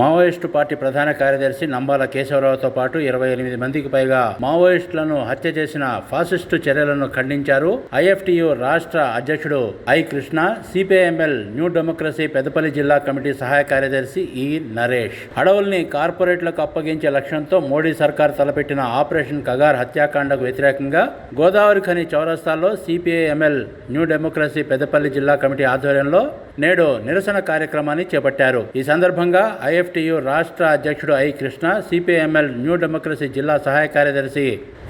Maoist party ప్రధాన కార్యదర్శి నంబాల కేశవరావుతో పాటు ఇరవై ఎనిమిది మందికి పైగా మావోయిస్టులను హత్య చేసిన ఫాసిస్టు చర్యలను ఖండించారు. ఐఎఫ్టియు రాష్ట్ర అధ్యక్షుడు I Krishna CPIML new democracy Peddapalli జిల్లా కమిటీ సహాయ కార్యదర్శి ఈ నరేష్. అడవుల్ని కార్పొరేట్లకు అప్పగించే లక్ష్యంతో మోడీ సర్కార్ తలపెట్టిన ఆపరేషన్ కగార్ హత్యాకాండకు వ్యతిరేకంగా గోదావరి ఖని చౌరస్తాలో సిపిఐఎంఎల్ న్యూ డెమోక్రసీ పెద్దపల్లి జిల్లా కమిటీ ఆధ్వర్యంలో నేడు నిరసన కార్యక్రమాన్ని చేపట్టారు. ఈ సందర్భంగా ఐఎఫ్టియు రాష్ట్ర అధ్యక్షుడు I Krishna CPML new democracy జిల్లా సహాయ కార్యదర్శి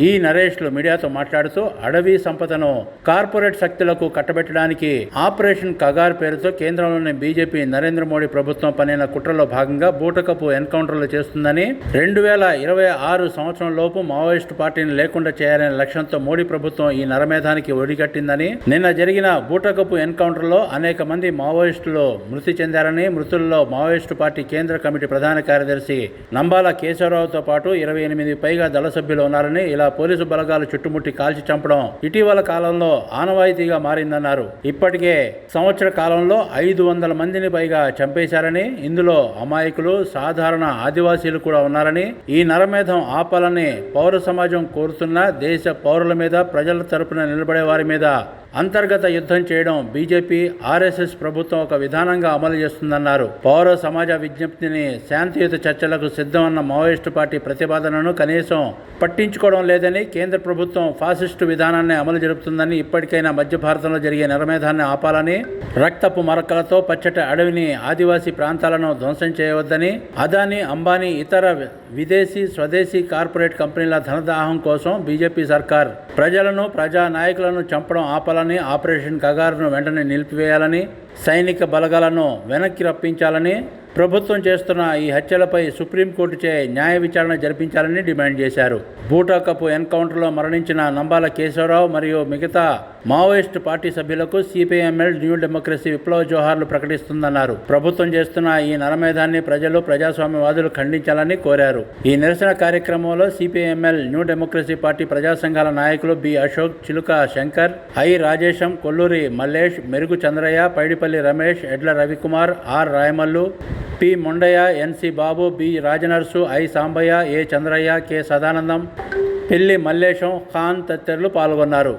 ఈ నరేష్లు మీడియాతో మాట్లాడుతూ అడవి సంపదను కార్పొరేట్ శక్తులకు కట్టబెట్టడానికి ఆపరేషన్ కగార్ పేరుతో కేంద్రంలోని బీజేపీ నరేంద్ర మోడీ ప్రభుత్వం పనిన కుట్రలో భాగంగా బూటకపు ఎన్కౌంటర్లు చేస్తుందని రెండు వేల ఇరవై ఆరు సంవత్సరం లోపు మావోయిస్టు పార్టీని లేకుండా చేయాలనే లక్ష్యంతో మోడీ ప్రభుత్వం ఈ నరమేధానికి ఒడిగట్టిందని నిన్న జరిగిన బూటకపు ఎన్కౌంటర్లో అనేక మంది మావోయిస్టులు మృతి చెందారని మృతుల్లో మావోయిస్టు పార్టీ కేంద్ర కమిటీ ప్రధాన కార్యదర్శి నంబాల కేశవరావుతో పాటు ఇరవై ఎనిమిది పైగా దళ సభ్యులు ఉన్నారని ఇలా పోలీసు బలగాలు చుట్టుముట్టి కాల్చి చంపడం ఇటీవల కాలంలో ఆనవాయితీగా మారిందన్నారు. ఇప్పటికే సంవత్సర కాలంలో ఐదు వందల మందిని పైగా చంపేశారని ఇందులో అమాయకులు సాధారణ ఆదివాసీలు కూడా ఉన్నారని ఈ నరమేధం ఆపాలని పౌర సమాజం కోరుతున్న దేశ పౌరుల మీద ప్రజల తరపున నిలబడే వారి మీద అంతర్గత యుద్ధం చేయడం బీజేపీ ఆర్ఎస్ఎస్ ప్రభుత్వం ఒక విధానంగా అమలు చేస్తుందన్నారు. పౌర సమాజ విజ్ఞప్తిని శాంతియుత చర్చలకు సిద్ధమన్న మావోయిస్టు పార్టీ ప్రతిపాదనను కనీసం పట్టించుకోవడం లేదని కేంద్ర ప్రభుత్వం ఫాసిస్టు విధానాన్ని అమలు జరుపుతుందని ఇప్పటికైనా మధ్య భారతంలో జరిగే నరమేధాన్ని ఆపాలని రక్తపు మరకలతో పచ్చటి అడవిని ఆదివాసీ ప్రాంతాలను ధ్వంసం చేయవద్దని అదానీ అంబానీ ఇతర విదేశీ స్వదేశీ కార్పొరేట్ కంపెనీల ధనదాహం కోసం బీజేపీ సర్కార్ ప్రజలను ప్రజా నాయకులను చంపడం ఆపాలని ఆపరేషన్ కగారును వెంటనే నిలిపివేయాలని సైనిక బలగాలను వెనక్కి రప్పించాలని ప్రభుత్వం చేస్తున్న ఈ హత్యలపై సుప్రీంకోర్టు చే న్యాయ విచారణ జరిపించాలని డిమాండ్ చేశారు. బూటా కప్పు ఎన్కౌంటర్లో మరణించిన నంబాల కేశవరావు మరియు మిగతా మావోయిస్టు పార్టీ సభ్యులకు సిపిఐఎంఎల్ న్యూ డెమోక్రసీ విప్లవ జోహార్లు ప్రకటిస్తుందన్నారు. ప్రభుత్వం చేస్తున్న ఈ నరమేధాన్ని ప్రజలు ప్రజాస్వామ్యవాదులు ఖండించాలని కోరారు. ఈ నిరసన కార్యక్రమంలో సిపిఐఎంఎల్ న్యూ డెమోక్రసీ పార్టీ ప్రజా సంఘాల నాయకులు B Ashok Chiluka Shankar I Rajesham Kolluri Mallesh Merugu Chandraiah Paidipalli Ramesh Edla Ravikumar R Rayamallu P. Mundaiah NC Babu B. Rajanarsu I. Sambaiah A. Chandraiah K. Sadanandam Pelli Mallesham Khan తదితరులు పాల్గొన్నారు.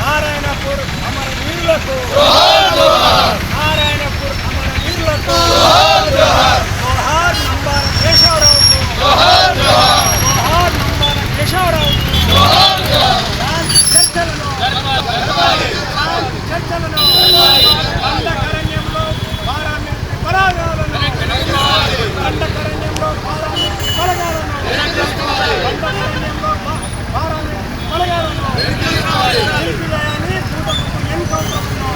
నారాయణపూర్ అమర వీరులకు నారాయణపూర్ అమర వీరులకు జోహార్ నంబాల కేశవరావుకు జోహార్ నంబాల కేశవరావుకు శాంతి చర్చలను శాంతి చర్చలను దండకరణ్యంలో paramilitary బలగాలను దండకరణ్యంలో paramilitary బలగాలను దండకరణ్యంలో పా- పారామిలిటరీ బలగాలను నిలిపివేయాలి పూటకు ఎన్కౌంటర్లను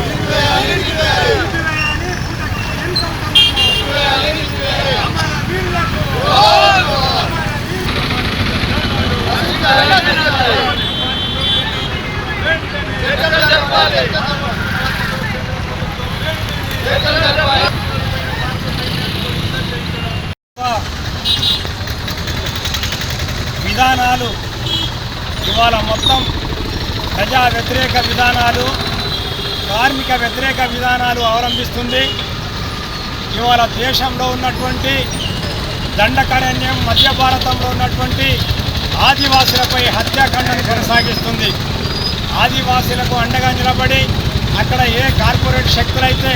నిలిపివేయాలి పూటకు ఎన్కౌంటర్లను అమర వీరులకు అమర వీరులకు విధానాలు. ఇవాళ మొత్తం ప్రజా వ్యతిరేక విధానాలు కార్మిక వ్యతిరేక విధానాలు అవలంబిస్తుంది. ఇవాళ దేశంలో ఉన్నటువంటి దండకారణ్యం మధ్య భారతంలో ఉన్నటువంటి ఆదివాసులపై హత్యాకాండను కొనసాగిస్తుంది. ఆదివాసులకు అండగా నిలబడి అక్కడ ఏ కార్పొరేట్ శక్తులైతే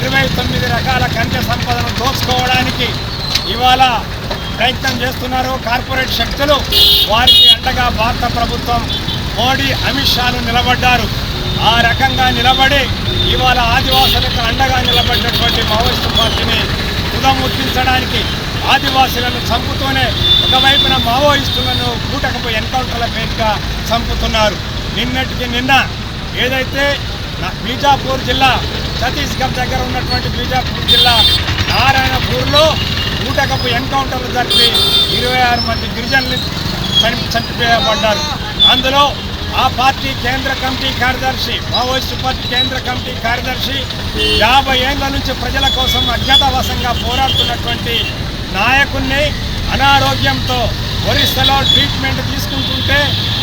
ఇరవై తొమ్మిది రకాల ఖనిజ సంపదను దోచుకోవడానికి ఇవాళ ప్రయత్నం చేస్తున్నారు. కార్పొరేట్ శక్తులు వారికి అండగా భారత ప్రభుత్వం మోడీ అమిత్ షాలు నిలబడ్డారు. ఆ రకంగా నిలబడి ఇవాళ ఆదివాసులకు అండగా నిలబడినటువంటి మావోయిస్టు పార్టీని తుదముట్టించడానికి ఆదివాసులను చంపుతూనే ఒకవైపున మావోయిస్టులను కూటకపు ఎన్కౌంటర్ల పేరుగా చంపుతున్నారు. నిన్నటికి నిన్న ఏదైతే బీజాపూర్ జిల్లా ఛత్తీస్గఢ్ దగ్గర ఉన్నటువంటి బీజాపూర్ జిల్లా నారాయణపూర్లో ఊటకపు ఎన్కౌంటర్లు జరిపి ఇరవై ఆరు మంది గిరిజనులు చని చనిపోయబడ్డారు. అందులో ఆ పార్టీ కేంద్ర కమిటీ కార్యదర్శి మావోయిస్టు పార్టీ కేంద్ర కమిటీ కార్యదర్శి యాభై ఏళ్ళ నుంచి ప్రజల కోసం అజ్ఞాతవాసంగా పోరాడుతున్నటువంటి నాయకుణ్ణి అనారోగ్యంతో ఒరిస్సాలో ట్రీట్మెంట్ తీసుకుంటుంటే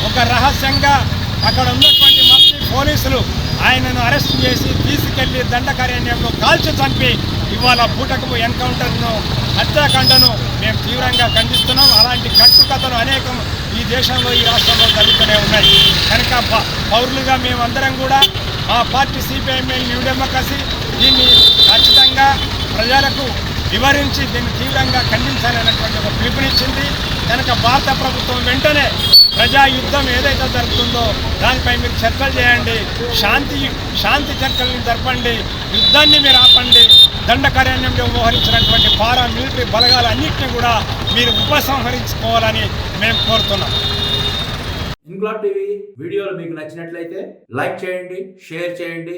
ఒక రహస్యంగా అక్కడ ఉన్నటువంటి మఫ్టీ పోలీసులు ఆయనను అరెస్ట్ చేసి తీసుకెళ్ళి దండకారణ్యంలో కాల్చి చంపి ఇవాళ బూటకపు ఎన్కౌంటర్ను హత్యాకాండను మేము తీవ్రంగా ఖండిస్తున్నాం. అలాంటి కట్టుకథలు అనేకం ఈ దేశంలో ఈ రాష్ట్రంలో జరుగుతూనే ఉన్నాయి. కనుక ప- పౌరులుగా మేమందరం కూడా మా పార్టీ సిపిఐఎంఎల్ న్యూ డెమోక్రసీ దీన్ని ఖచ్చితంగా ప్రజలకు వివరించి దీన్ని తీవ్రంగా ఖండించాలనేటువంటి ఒక పిలుపునిచ్చింది. కనుక భారత ప్రభుత్వం వెంటనే ప్రజా యుద్ధం ఏదైతే జరుగుతుందో దానిపై మీరు చర్చలు చేయండి. శాంతి శాంతి చర్చలను జరపండి. యుద్ధాన్ని మీరు ఆపండి. దండకారణ్యంలో వ్యవహరించినటువంటి పారా మిలిటరీ బలగాలన్నింటినీ కూడా మీరు ఉపసంహరించుకోవాలని మేము కోరుతున్నాం. ఇంక్లాబ్ టీవీ వీడియోలు మీకు నచ్చినట్లయితే లైక్ చేయండి షేర్ చేయండి.